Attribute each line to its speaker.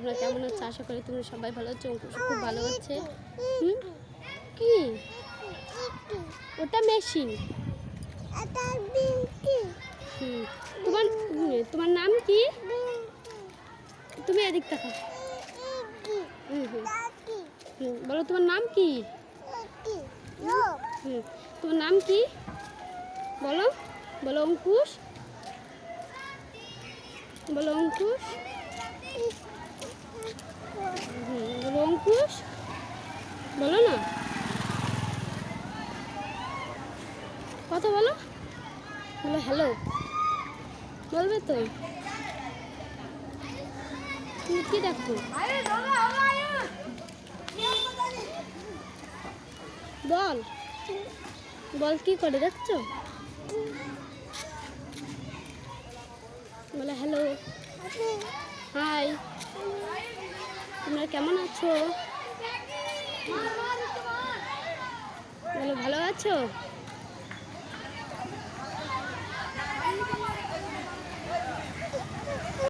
Speaker 1: তোমরা কেমন হচ্ছে আশা করি তোমরা সবাই ভালো হচ্ছে অঙ্কুশ খুব ভালো হচ্ছে কি? ওটা মেশিন। তোমার তোমার নাম কি? তুমি এদিক দেখো বলো তোমার নাম কি? তোমার নাম কি? বলো বলো অঙ্কুশ। বলো অঙ্কুশ। বলো বলো না। কথা বলো। বলো হ্যালো বলবে তো। তুমি কি দেখো? বল। বল, কি করে দেখছ? বলে হ্যালো হাই কেমন আছো? বলো ভালো আছো?